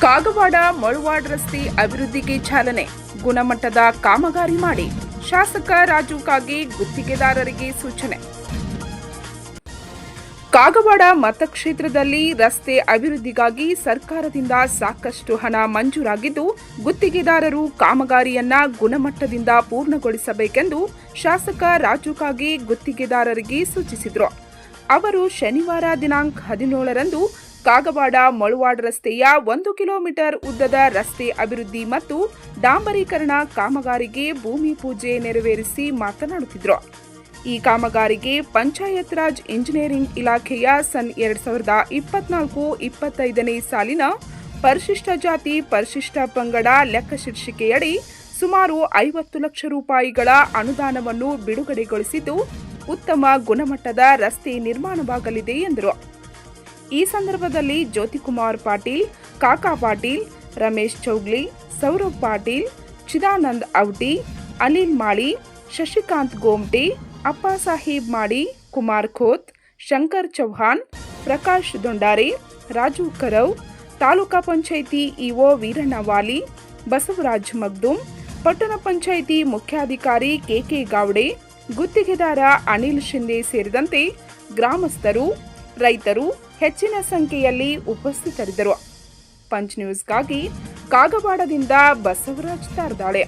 ಕಾಗವಾಡ, ಮಳುವಾಡ್ ರಸ್ತೆ ಅಭಿವೃದ್ಧಿಗೆ ಚಾಲನೆ. ಗುಣಮಟ್ಟದ ಕಾಮಗಾರಿ ಮಾಡಿ. ಶಾಸಕ ರಾಜು ಕಾಗೆ ಗುತ್ತಿಗೆದಾರರಿಗೆ ಸೂಚನೆ. ಕಾಗವಾಡ ಮತಕ್ಷೇತ್ರದಲ್ಲಿ ರಸ್ತೆ ಅಭಿವೃದ್ಧಿಗಾಗಿ ಸರ್ಕಾರದಿಂದ ಸಾಕಷ್ಟು ಹಣ ಮಂಜೂರಾಗಿದ್ದು, ಗುತ್ತಿಗೆದಾರರು ಕಾಮಗಾರಿಯನ್ನ ಗುಣಮಟ್ಟದಿಂದ ಪೂರ್ಣಗೊಳಿಸಬೇಕೆಂದು ಶಾಸಕ ರಾಜು ಕಾಗೆ ಗುತ್ತಿಗೆದಾರರಿಗೆ ಸೂಚಿಸಿದರು. ಅವರು ಶನಿವಾರ ದಿನಾಂಕ ಹದಿನೇಳರಂದು ಕಾಗವಾಡ ಮಳುವಾಡ್ ರಸ್ತೆಯ ಒಂದು ಕಿಲೋಮೀಟರ್ ಉದ್ದದ ರಸ್ತೆ ಅಭಿವೃದ್ಧಿ ಮತ್ತು ಡಾಂಬರೀಕರಣ ಕಾಮಗಾರಿಗೆ ಭೂಮಿ ಪೂಜೆ ನೆರವೇರಿಸಿ ಮಾತನಾಡುತ್ತಿದ್ದರು ಈ ಕಾಮಗಾರಿಗೆ ಪಂಚಾಯತ್ ರಾಜ್ ಇಂಜಿನಿಯರಿಂಗ್ ಇಲಾಖೆಯ ಸನ್ ಎರಡ್ ಸಾವಿರದ ಇಪ್ಪತ್ನಾಲ್ಕು ಇಪ್ಪತ್ತೈದನೇ ಸಾಲಿನ ಪರಿಶಿಷ್ಟ ಜಾತಿ ಪರಿಶಿಷ್ಟ ಪಂಗಡ ಲೆಕ್ಕ ಶೀರ್ಷಿಕೆಯಡಿ ಸುಮಾರು ಐವತ್ತು ಲಕ್ಷ ರೂಪಾಯಿಗಳ ಅನುದಾನವನ್ನು ಬಿಡುಗಡೆಗೊಳಿಸಿದ್ದು, ಉತ್ತಮ ಗುಣಮಟ್ಟದ ರಸ್ತೆ ನಿರ್ಮಾಣವಾಗಲಿದೆ ಎಂದರು. ಈ ಸಂದರ್ಭದಲ್ಲಿ ಜ್ಯೋತಿಕುಮಾರ್ ಪಾಟೀಲ್, ಕಾಕಾ ಪಾಟೀಲ್, ರಮೇಶ್ ಚೌಗ್ಲಿ, ಸೌರವ್ ಪಾಟೀಲ್, ಚಿದಾನಂದ್ ಔಟಿ ಅನಿಲ್ ಮಾಳಿ, ಶಶಿಕಾಂತ್ ಗೋಮ್ಟಿ, ಅಪ್ಪ ಸಾಹೇಬ್ ಮಾಡಿ ಕುಮಾರ್ ಖೋತ್, ಶಂಕರ್ ಚೌಹಾಣ್, ಪ್ರಕಾಶ್ ದೊಂಡಾರೆ, ರಾಜು ಕರವ್, ತಾಲೂಕಾ ಪಂಚಾಯಿತಿ ಇಒ ವೀರಣ್ಣ ವಾಲಿ, ಬಸವರಾಜ್ ಮಗ್ದುಮ್ ಪಟ್ಟಣ ಪಂಚಾಯಿತಿ ಮುಖ್ಯಾಧಿಕಾರಿ ಕೆಕೆ ಗಾವಡೆ, ಗುತ್ತಿಗೆದಾರ ಅನಿಲ್ ಶಿಂದೆ ಸೇರಿದಂತೆ ಗ್ರಾಮಸ್ಥರು ರೈತರು ಹೆಚ್ಚಿನ ಸಂಖ್ಯೆಯಲ್ಲಿ ಉಪಸ್ಥಿತರಿದ್ದರು. ಪಂಚ್ ನ್ಯೂಸ್ಗಾಗಿ ಕಾಗವಾಡದಿಂದ ಬಸವರಾಜ್ ತಾರ್ದಾಳೆ.